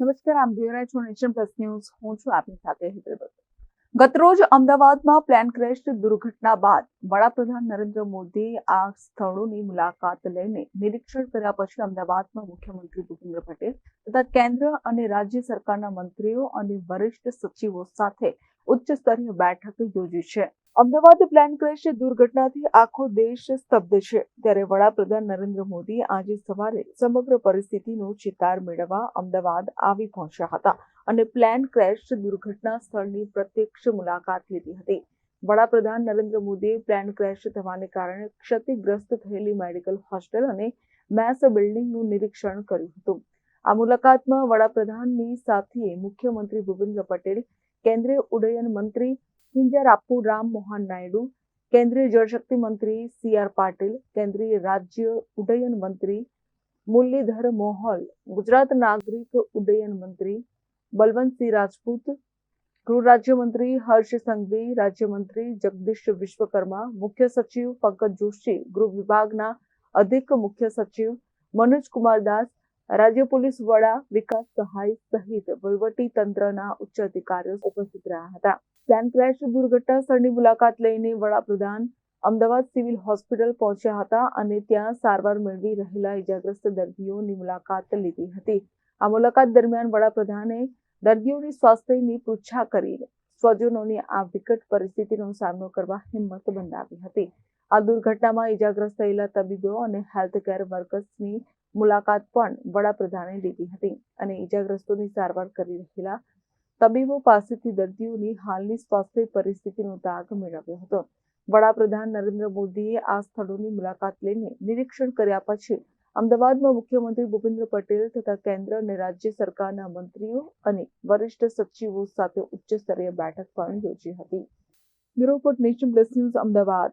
નમસ્કાર, આમ જોઈ છો નેશન પ્લસ ન્યૂઝ હું છું આપની સાથે હૈદરાબાદ. ગતરોજ અમદાવાદમાં પ્લેન ક્રેશ દુર્ઘટના બાદ વડાપ્રધાન નરેન્દ્ર મોદી આ સ્થળોની મુલાકાત લઈને નિરીક્ષણ કર્યા પછી અમદાવાદમાં મુખ્યમંત્રી ભૂપેન્દ્ર પટેલ તથા કેન્દ્ર અને રાજ્ય સરકારના મંત્રીઓ અને વરિષ્ઠ સચિવો સાથે ઉચ્ચ સ્તરીય બેઠક યોજી છે. અમદાવાદ પ્લેન ક્રેશ દુર્ઘટનાથી આખો દેશ સ્તબ્ધ છે. ત્યારે વડાપ્રધાન નરેન્દ્ર મોદી આજે સવારે સમગ્ર પરિસ્થિતિનો ચિતાર મેળવવા અમદાવાદ આવી પહોંચ્યા હતા અને પ્લેન ક્રેશ દુર્ઘટના સ્થળની પ્રત્યક્ષ મુલાકાત લીધી હતી. વડાપ્રધાન નરેન્દ્ર મોદીએ પ્લેન ક્રેશ થવાને કારણે ક્ષતિગ્રસ્ત થયેલી મેડિકલ હોસ્ટેલ અને મેસ બિલ્ડિંગનું નિરીક્ષણ કર્યું હતું. આ મુલાકાતમાં વડાપ્રધાનની સાથે મુખ્યમંત્રી ભૂપેન્દ્ર પટેલ કેન્દ્રીય ઉડ્ડયન મંત્રી કિંજરાપુ રામ મોહન નાયડુ, કેન્દ્રીય જળશક્તિ મંત્રી સી આર પાટીલ, કેન્દ્રીય રાજ્ય ઉડ્ડયન મંત્રી મુરલીધર મોહલ ગુજરાત નાગરિક ઉડ્ડયન મંત્રી બલવંતસિંહ રાજપૂત, ગૃહ રાજ્યમંત્રી હર્ષ સંઘવી, રાજ્યમંત્રી જગદીશ વિશ્વકર્મા, મુખ્ય સચિવ પંકજ જોશી, ગૃહ વિભાગના અધિક મુખ્ય સચિવ મનોજ કુમાર દાસ રાજ્ય પોલીસ વડા વિકાસ સહાય સહિત વહીવટી તંત્રના ઉચ્ચ અધિકારીઓ ઉપસ્થિત રહ્યા હતા. પ્લેન ક્રેશ દુર્ઘટના સ્થળની મુલાકાત લઈને વડાપ્રધાન અમદાવાદ સિવિલ હોસ્પિટલ પહોંચ્યા હતા અને ત્યાં સારવાર મેળવી રહેલા ઇજાગ્રસ્ત દર્દીઓની મુલાકાત લીધી હતી. આ મુલાકાત દરમિયાન વડાપ્રધાને દર્દીઓની સ્વાસ્થ્યની પૃચ્છા કરીને સ્વજનોની આ વિકટ પરિસ્થિતિનો સામનો કરવા હિંમત બંધાવી હતી. આ દુર્ઘટનામાં ઇજાગ્રસ્ત થયેલા તબીબો અને હેલ્થ કેર વર્કર્સની મુલાકાત પણ વડાપ્રધાને લીધી હતી અને ઇજાગ્રસ્તોની સારવાર કરી રહેલા તબીબો પાસેથી દર્દીઓની હાલની સ્વાસ્થ્ય પરિસ્થિતિનો તાગ મેળવ્યો હતો. વડાપ્રધાન નરેન્દ્ર મોદીએ આ સ્થળોની મુલાકાત લઈને નિરીક્ષણ કર્યા પછી અમદાવાદમાં મુખ્યમંત્રી ભૂપેન્દ્ર પટેલ તથા કેન્દ્ર અને રાજ્ય સરકારના મંત્રીઓ અને વરિષ્ઠ સચિવો સાથે ઉચ્ચ સ્તરીય બેઠક પણ યોજી હતી. Bureau nation plus Ahmedabad.